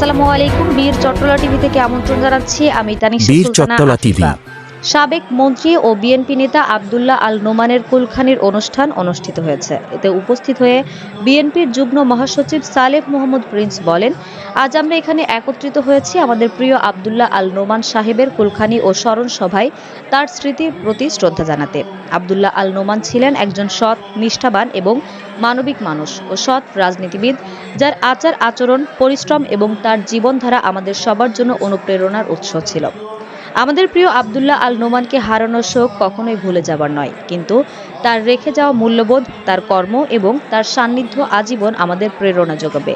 আসসালামু আলাইকুম বীর চট্টলা টিভি থেকে আমন্ত্রণ জানাচ্ছি আমি তানিশা বীর সুলতানা চট্টলা টিভি। সাবেক মন্ত্রী ও বিএনপি নেতা আবদুল্লাহ আল নোমানের কুলখানির অনুষ্ঠান অনুষ্ঠিত হয়েছে। এতে উপস্থিত হয়ে বিএনপির যুগ্ম মহাসচিব সালেহ মোহাম্মদ প্রিন্স বলেন, আজ আমরা এখানে একত্রিত হয়েছি আমাদের প্রিয় আব্দুল্লাহ আল নোমান সাহেবের কুলখানি ও স্মরণ সভায় তার স্মৃতির প্রতি শ্রদ্ধা জানাতে। আবদুল্লাহ আল নোমান ছিলেন একজন সৎ, নিষ্ঠাবান এবং মানবিক মানুষ ও সৎ রাজনীতিবিদ, যার আচার আচরণ পরিশ্রম এবং তার জীবনধারা আমাদের সবার জন্য অনুপ্রেরণার উৎস ছিল। আমাদের প্রিয় আবদুল্লাহ আল নোমানকে হারানোর শোক কখনোই ভুলে যাবার নয়। কিন্তু তার রেখে যাওয়া মূল্যবোধ, তার কর্ম এবং তার সান্নিধ্য আজীবন আমাদের প্রেরণা যোগাবে।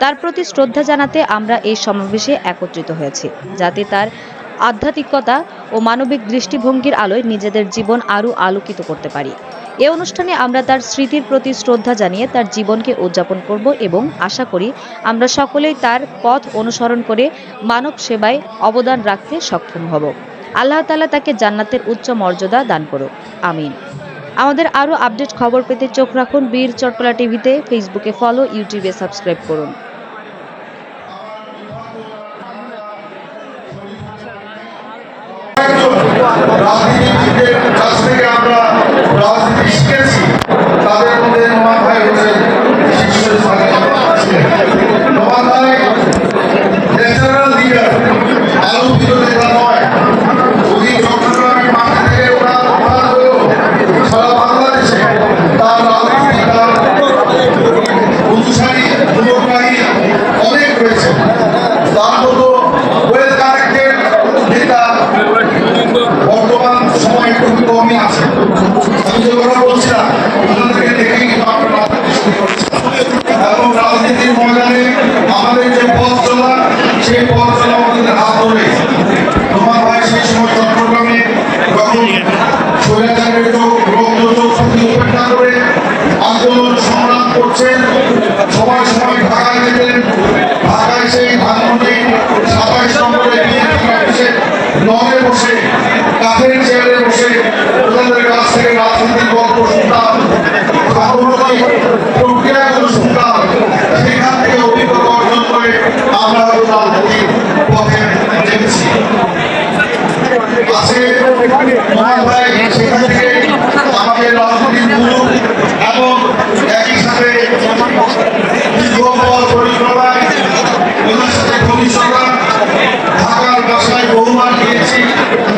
তার প্রতি শ্রদ্ধা জানাতে আমরা এই সমাবেশে একত্রিত হয়েছি, যাতে তার আধ্যাত্মিকতা ও মানবিক দৃষ্টিভঙ্গির আলোয় নিজেদের জীবন আরও আলোকিত করতে পারি। এ অনুষ্ঠানে আমরা তার স্মৃতির প্রতি শ্রদ্ধা জানিয়ে তার জীবনকে উদযাপন করব এবং আশা করি আমরা সকলেই তার পথ অনুসরণ করে মানব সেবায় অবদান রাখতে সক্ষম হব। আল্লাহ তাআলা তাকে জান্নাতের উচ্চ মর্যাদা দান করুক। আমিন। আমাদের আরও আপডেট খবর পেতে চোখ রাখুন বীর চট্টলা টিভিতে, ফেসবুকে ফলো, ইউটিউবে সাবস্ক্রাইব করুন। মতো ওয়েল কানেক্টেড নেতা বর্তমান সময়ে খুব কমই আছে। আমি যে বলছিলাম, আপনাদেরকে দেখে কিন্তু আপনার মাথা শুরু করছে এবং রাজনীতির লনে বসে, কাঠের চেয়ারে বসে ওনাদের কাছ থেকে রাজনীতির গল্প শুনতাম প্রক্রিয়াগুলো শুনতাম। সেখান থেকে আমরা